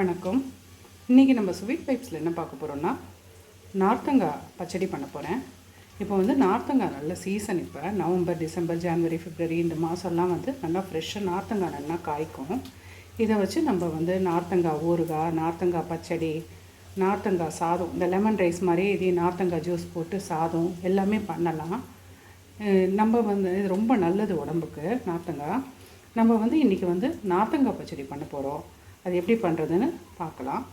வணக்கம். இன்றைக்கி நம்ம ஸ்வீட் பைப்ஸில் என்ன பார்க்க போகிறோம்னா நார்த்தங்காய் பச்சடி பண்ண போகிறேன் இப்போ வந்து நார்த்தங்காய் நல்ல சீசன் இப்போ. நவம்பர் டிசம்பர் ஜனவரி பிப்ரவரி இந்த மாதம்லாம் வந்து நல்லா ஃப்ரெஷ்ஷாக நார்த்தங்காய் நல்லா காய்க்கும். இதை வச்சு நம்ம வந்து நார்த்தங்காய் ஊறுகாய் நார்த்தங்காய் பச்சடி நார்த்தங்காய் சாதம் இந்த லெமன் ரைஸ் மாதிரி இதே நார்த்தங்காய் ஜூஸ் போட்டு சாதம் எல்லாமே பண்ணலாம். நம்ம வந்து இது ரொம்ப நல்லது உடம்புக்கு நார்த்தங்காய் நம்ம வந்து இன்றைக்கி வந்து நார்த்தங்காய் பச்சடி பண்ண போகிறோம் அது எப்படி பண்ணுறதுன்னு பார்க்கலாம்.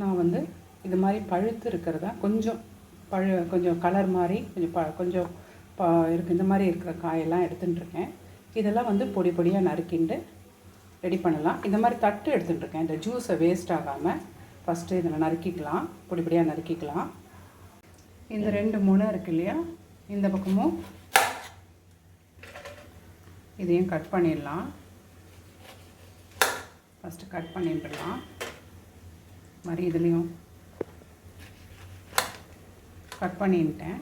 நான் வந்து இது மாதிரி பழுத்து இருக்கிறதா கொஞ்சம் பழு கொஞ்சம் கலர் மாதிரி கொஞ்சம் ப கொஞ்சம் ப இருக்கு இந்த மாதிரி இருக்கிற காயெல்லாம் எடுத்துட்டுருக்கேன் இதெல்லாம் வந்து பொடி பொடியாக நறுக்கிண்டு ரெடி பண்ணலாம். இந்த மாதிரி தட்டு எடுத்துட்டுருக்கேன் இந்த ஜூஸை வேஸ்ட் ஆகாமல் ஃபஸ்ட்டு இதில் நறுக்கிக்கலாம். பொடி பொடியாக நறுக்கிக்கலாம். இந்த ரெண்டு முனை இருக்கு இல்லையா? இந்த பக்கமும் இதையும் கட் பண்ணிடலாம். ஃபஸ்ட்டு கட் பண்ணிட்டுடலாம் மாதிரி இதுலேயும் கட் பண்ணிட்டேன்.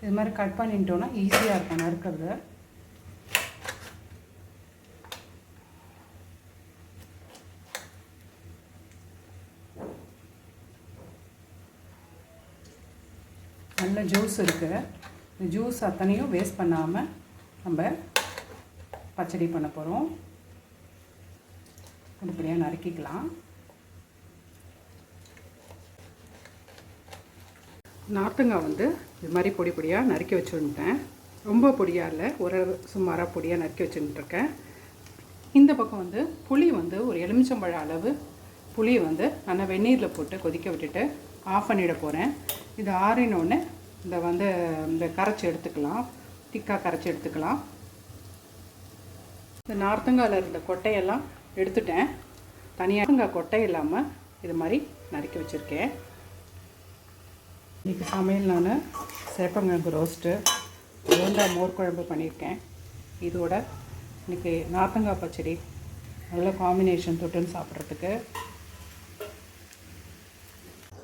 இது மாதிரி கட் பண்ணிட்டோன்னா ஈஸியாக இருக்கும் நறுக்கிறது. நல்ல ஜூஸ் இருக்குது இந்த ஜூஸ் அத்தனையும் வேஸ்ட் பண்ணாமல் நம்ம பச்சடி பண்ண போகிறோம் இப்படியாக நறுக்கிக்கலாம். நார்த்தங்காய் வந்து இது மாதிரி பொடி பொடியாக நறுக்கி வச்சுருந்தேன் ரொம்ப பொடியாக இல்லை ஒரு சுமாராக பொடியாக நறுக்கி வச்சுருக்கேன் இந்த பக்கம் வந்து புளி வந்து ஒரு எலுமிச்சம்பழ அளவு புளி வந்து நல்லா வெந்நீரில் போட்டு கொதிக்க விட்டுட்டு ஆஃப் பண்ணிட போகிறேன் இது ஆறினோடனே இந்த வந்து இந்த கரைச்சி எடுத்துக்கலாம். திக்காக கரைச்சி எடுத்துக்கலாம். இந்த நார்த்தங்காயில் இருந்த கொட்டையெல்லாம் எடுத்துட்டேன். தனியாக கொட்டை இல்லாமல் இது மாதிரி நறுக்கி வச்சுருக்கேன். இன்றைக்கி சமையல் நான் சேப்பங்கிழங்கு ரோஸ்ட்டு போண்டா மோர் குழம்பு பண்ணியிருக்கேன். இதோட இன்றைக்கி நார்த்தங்காய் பச்சடி நல்ல காம்பினேஷன் தொட்டுன்னு சாப்பிட்றதுக்கு.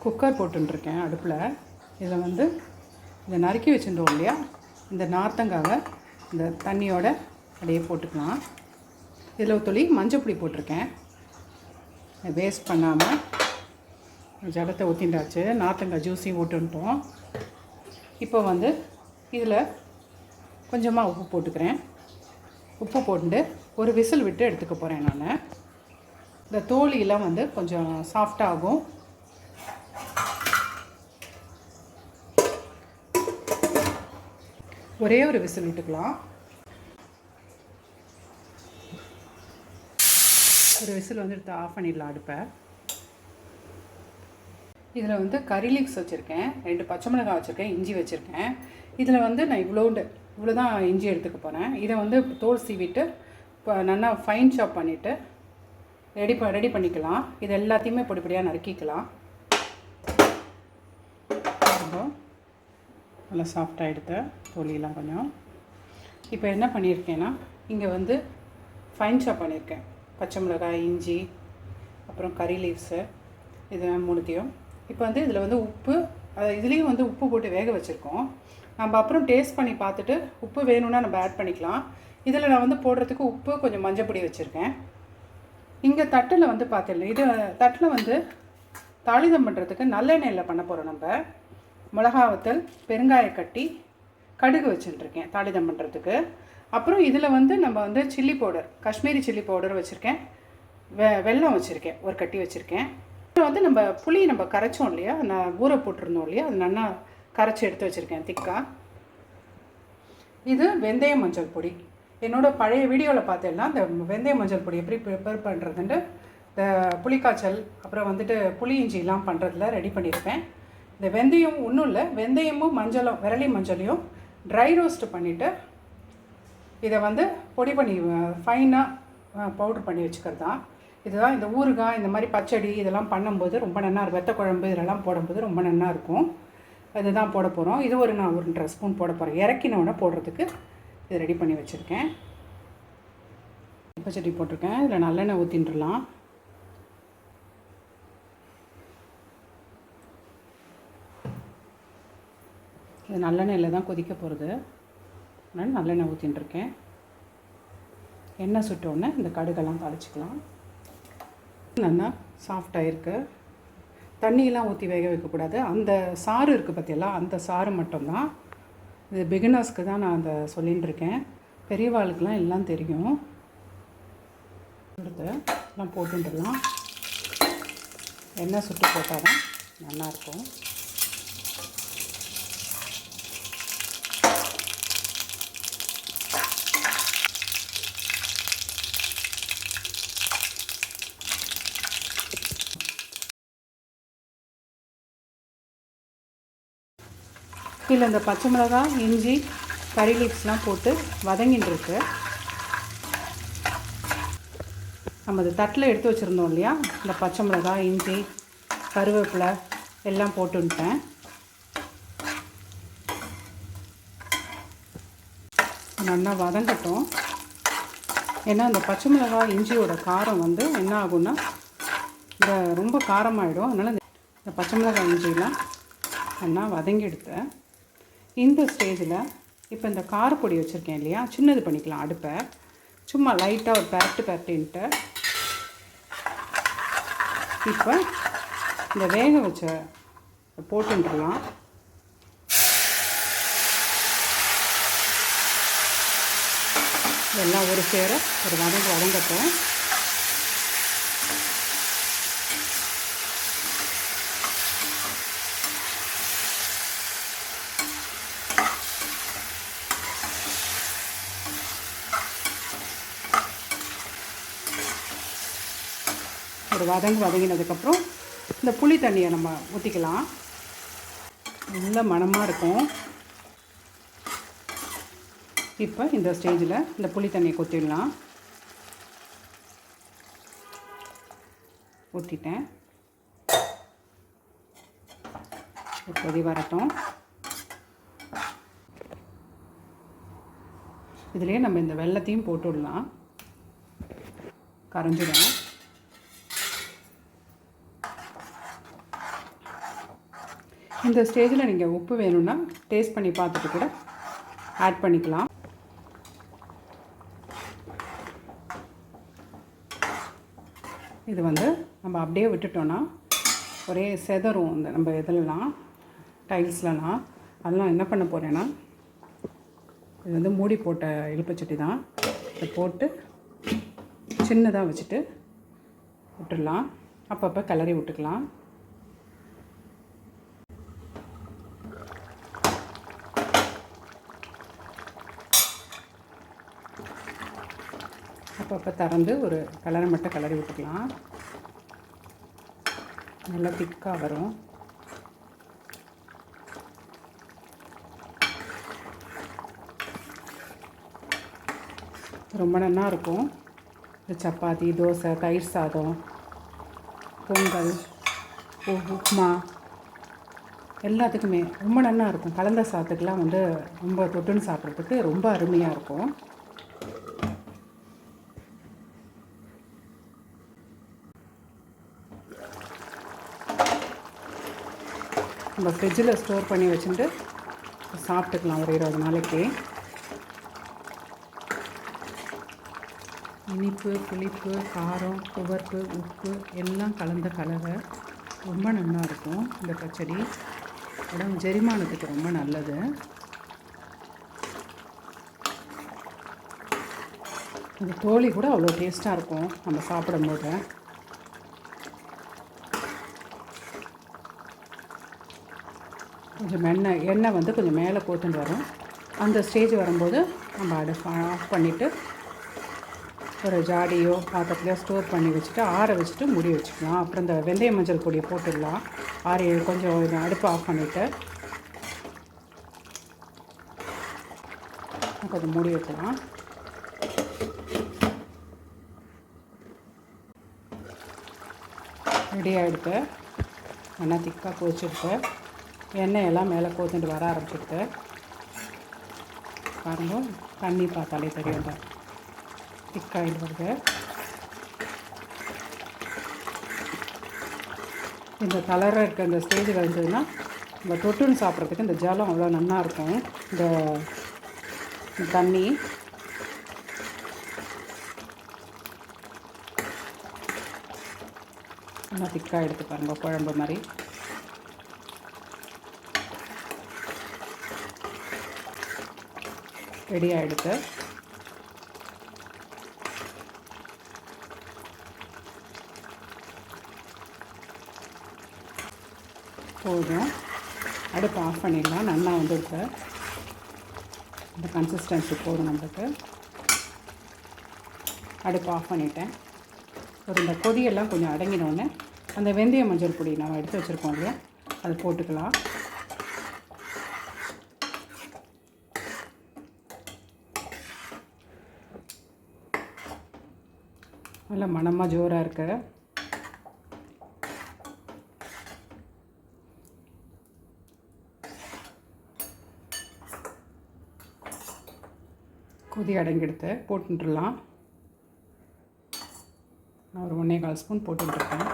குக்கர் போட்டுருக்கேன் அடுப்பில். இதில் வந்து இதை நறுக்கி வச்சுருந்தோம் இல்லையா? இந்த நார்த்தங்காவை இந்த தண்ணியோட அப்படியே போட்டுக்கலாம். இதில் துளி மஞ்சப்பொடி போட்டிருக்கேன். வேஸ்ட் பண்ணாமல் ஜலத்தை ஊற்றிண்டாச்சு நாத்தங்காய் ஜூஸையும் ஊட்டுன்ட்டோம் இப்போ வந்து இதில் கொஞ்சமாக உப்பு போட்டுக்கிறேன். உப்பு போட்டு ஒரு விசில் விட்டு எடுத்துக்க போகிறேன் நான். இந்த தோலியெல்லாம் வந்து கொஞ்சம் சாஃப்டாகும் ஒரே ஒரு விசில் விட்டுக்கலாம். ஒரு விசில் வந்து எடுத்து ஆஃப் பண்ணிடலாம் அடுப்பை. இதில் வந்து கறி லீக்ஸ் வச்சுருக்கேன். ரெண்டு பச்சை மிளகாய் வச்சுருக்கேன் இஞ்சி வச்சுருக்கேன். இதில் வந்து நான் இவ்வளோண்டு இவ்வளோ தான் இஞ்சி எடுத்துக்க போகிறேன் இதை வந்து தோல் சீவிட்டு இப்போ நல்லா ஃபைன் சாப் பண்ணிவிட்டு ரெடி ப ரெடி பண்ணிக்கலாம். இது எல்லாத்தையுமே படிப்படியாக நறுக்கிக்கலாம். நல்லா சாஃப்டாக எடுத்து தோலியெல்லாம் கொஞ்சம். இப்போ என்ன பண்ணியிருக்கேன்னா இங்கே வந்து ஃபைன் சாப் பண்ணியிருக்கேன். பச்சை மிளகாய் இஞ்சி அப்புறம் கறி லீவ்ஸு இது மூணுத்தையும். இப்போ வந்து இதில் வந்து உப்பு இதுலேயும் வந்து உப்பு போட்டு வேக வச்சுருக்கோம். நம்ம அப்புறம் டேஸ்ட் பண்ணி பார்த்துட்டு உப்பு வேணும்னா நம்ம ஆட் பண்ணிக்கலாம். இதில் நான் வந்து போடுறதுக்கு உப்பு கொஞ்சம் மஞ்சப்பொடி வச்சுருக்கேன். இங்கே தட்டில் வந்து பார்த்துல இது தட்டில் வந்து தாளிதம் பண்ணுறதுக்கு நல்லெண்ணெயில் பண்ண போகிறோம் நம்ம. மிளகா வத்தல் பெருங்காய கட்டி கடுகு வச்சுட்டுருக்கேன் தாளிதம் பண்ணுறதுக்கு அப்புறம் இதில் வந்து நம்ம வந்து chilli powder Kashmiri chilli powder வச்சுருக்கேன். வெ வெல்லம் வச்சுருக்கேன் ஒரு கட்டி வச்சுருக்கேன். அப்புறம் வந்து நம்ம புளி நம்ம கரைச்சோம் இல்லையா? நான் ஊற போட்டிருந்தோம் இல்லையா? அது நல்லா கரைச்சி எடுத்து வச்சுருக்கேன் திக்காக இது வெந்தய மஞ்சள் பொடி. என்னோடய பழைய வீடியோவில் பார்த்தேன்னா இந்த வெந்தய மஞ்சள் பொடி எப்படி ப்ரிப்பேர் பண்ணுறதுன்ட்டு இந்த புளிக்காய்ச்சல் அப்புறம் வந்துட்டு புளி இஞ்சிலாம் பண்ணுறதுல ரெடி பண்ணியிருப்பேன். இந்த வெந்தயம் ஒன்றும் இல்லை வெந்தயமும் மஞ்சளும் விரலி மஞ்சளையும் ட்ரை ரோஸ்ட் பண்ணிவிட்டு இதை வந்து பொடி பண்ணி ஃபைனாக பவுட்ரு பண்ணி வச்சுக்கிறது தான் இதுதான் இந்த ஊறுகாய் இந்த மாதிரி பச்சடி இதெல்லாம் பண்ணும்போது ரொம்ப நல்லா இருக்கும். வெத்த குழம்பு இதெல்லாம் போடும்போது ரொம்ப நல்லா இருக்கும். இதுதான் போட போகிறோம் இது ஒரு நான் ஒரு ஸ்பூன் போட போகிறேன் இறக்கினோடனே போடுறதுக்கு இது ரெடி பண்ணி வச்சுருக்கேன். பச்சடி போட்டிருக்கேன். இதில் நல்லெண்ணெய் ஊற்றிட்டுலாம் இது நல்லெண்ணெயில் தான் கொதிக்க போகிறது நான் நல்லெண்ணெய் ஊற்றின்ட்டுருக்கேன் எண்ணெய் சுட்டோடனே இந்த கடுகெல்லாம் தாளிச்சிக்கலாம். நல்லா சாஃப்டாக இருக்கு. தண்ணியெல்லாம் ஊற்றி வேக வைக்கக்கூடாது. அந்த சாறு இருக்குது பார்த்தியெல்லாம் அந்த சாறு மட்டும்தான். இது பிகினர்ஸ்க்கு தான் நான் அதை சொல்லின்னு இருக்கேன் பெரியவாளுக்கெலாம் எல்லாம் தெரியும். எல்லாம் போட்டுடலாம் எண்ணெய் சுட்டு போட்டால் தான் நல்லாயிருக்கும் இதில் இந்த பச்சை மிளகாய் இஞ்சி கறி லீவ்ஸ்லாம் போட்டு வதங்கின்னு நம்ம அது தட்டில் எடுத்து வச்சுருந்தோம் இல்லையா? இந்த பச்சை மிளகாய் இஞ்சி கருவேப்பிலை எல்லாம் போட்டுன்ட்டேன் நல்லா வதங்கட்டும். ஏன்னா இந்த பச்சை மிளகாய் இஞ்சியோட காரம் வந்து என்ன ஆகும்னா இந்த ரொம்ப காரமாகிடும் அதனால் இந்த இந்த பச்சை மிளகாய் இஞ்சிலாம் நல்லா வதங்கி எடுத்தேன். இந்த ஸ்டேஜில் இப்போ இந்த காரப்பொடி வச்சுருக்கேன் இல்லையா? சின்னது பண்ணிக்கலாம் அடுப்பை. சும்மா லைட்டாக ஒரு பரட்டு பரட்டின்ட்டு. இப்போ இந்த வேக வச்ச போட்டுன்றலாம் எல்லாம் ஒரு சேர ஒரு வதங்க வதங்கட்டும். ஒரு வதங்கு வதங்கினதுக்கப்புறம் இந்த புளி தண்ணியை நம்ம ஊற்றிக்கலாம் நல்ல மணமாக இருக்கும். இப்போ இந்த ஸ்டேஜில் இந்த புளி தண்ணியை கொத்திடலாம். ஊற்றிட்டேன் கொதி வரட்டும். இதுலேயே நம்ம இந்த வெள்ளத்தையும் போட்டுடலாம். கரைஞ்சிடும் இந்த ஸ்டேஜில் நீங்கள் உப்பு வேணும்னா டேஸ்ட் பண்ணி பார்த்துட்டு கூட ஆட் பண்ணிக்கலாம். இது வந்து நம்ம அப்படியே விட்டுட்டோன்னா ஒரே செதறும் இந்த நம்ம இதிலலாம் டைல்ஸ்லலாம் அதெல்லாம் என்ன பண்ண போகிறேன்னா இது வந்து மூடி போட்ட இழுப்பச்சட்டி தான். இதை போட்டு சின்னதாக வச்சுட்டு விட்டுடலாம். அப்பப்போ கிளறி விட்டுக்கலாம். அப்பப்போ திறந்து ஒரு கலரை மட்டும் கலரி விட்டுக்கலாம். நல்லா திக்காக வரும். ரொம்ப நல்லா இருக்கும். இந்த சப்பாத்தி தோசை தயிர் சாதம் பொங்கல் உப்புமா எல்லாத்துக்குமே ரொம்ப நல்லா இருக்கும். கலந்த சாதத்துக்கெலாம் வந்து ரொம்ப தொட்டுன்னு சாப்பிட்றதுக்கு ரொம்ப அருமையாக இருக்கும். நம்ம ஃப்ரிட்ஜில் ஸ்டோர் பண்ணி வச்சுட்டு சாப்பிட்டுக்கலாம் ஒரு இருபது நாளைக்கு. இனிப்பு புளிப்பு காரம் துவர்ப்பு உப்பு எல்லாம் கலந்த கலவை. ரொம்ப நல்லா இருக்கும் இந்த பச்சடி. உடம்பு ஜெரிமானத்துக்கு ரொம்ப நல்லது. இந்த தோழி கூட அவ்வளோ டேஸ்ட்டாக இருக்கும் நம்ம சாப்பிடும்போது. கொஞ்சம் எண்ணெய் எண்ணெய் வந்து கொஞ்சம் மேலே கோத்துட்டு வரும். அந்த ஸ்டேஜ் வரும்போது நம்ம அடுப்பு ஆஃப் பண்ணிவிட்டு ஒரு ஜாடியோ பாத்திரத்துலையோ ஸ்டோர் பண்ணி வச்சுட்டு ஆற வச்சுட்டு முடி வச்சுக்கலாம். அப்புறம் இந்த வெந்தய மஞ்சள் பொடியை போட்டுடலாம். ஆறி கொஞ்சம் அடுப்பு ஆஃப் பண்ணிவிட்டு கொஞ்சம் மூடி வைக்கலாம். ரெடி ஆகிடுத்து நல்லா திக்காக கொதிச்சுடுத்து எண்ணெய் எல்லாம் மேலே கோத்துட்டு வர ஆரம்பிச்சுட்டு பாருங்க தண்ணி பார்த்தாலே தெரியும் திக்காகிட்டு வருது. இந்த கலராக இருக்க இந்த ஸ்டேஜில் இருந்ததுன்னா நம்ம தொட்டுன்னு சாப்பிட்றதுக்கு இந்த ஜலம் அவ்வளோ நல்லா இருக்கும். இந்த இந்த தண்ணி. நல்லா திக்காக எடுத்து பாருங்க குழம்பு மாதிரி. ரெடி ஆகிடுது போதும். அடுப்பு ஆஃப் பண்ணிடலாம். நல்லா வந்துருக்கு இந்த கன்சிஸ்டன்சி போதும் நம்மளுக்கு. அடுப்பு ஆஃப் பண்ணிட்டேன். ஒரு இந்த கொதியெல்லாம் கொஞ்சம் அடங்கினோடனே அந்த வெந்தய மஞ்சள் பொடி நம்ம எடுத்து வச்சுருக்கோம் இல்லையா? அது போட்டுக்கலாம். நல்ல மனமாக ஜோராக இருக்க. கொதி அடங்கிடுத்து போட்டுட்டுலாம். நான் ஒரு ஒன்றே கால் ஸ்பூன் போட்டுட்ருக்கேன்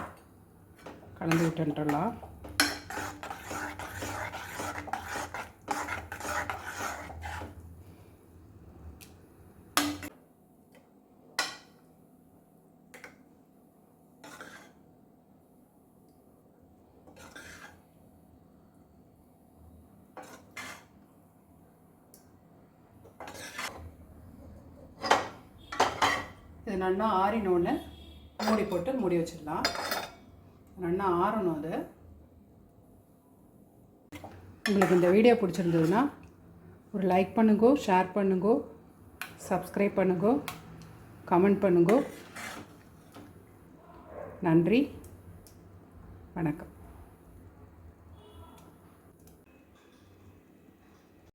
கலந்து விட்டுன்றலாம் நல்லா ஆறினோன்னு மூடி போட்டு மூடி வச்சிடலாம். நல்லா ஆறணும் அது. உங்களுக்கு இந்த வீடியோ பிடிச்சிருந்ததுன்னா ஒரு லைக் பண்ணுங்கோ ஷேர் பண்ணுங்கோ சப்ஸ்கிரைப் பண்ணுங்கோ கமெண்ட் பண்ணுங்கோ. நன்றி. வணக்கம்.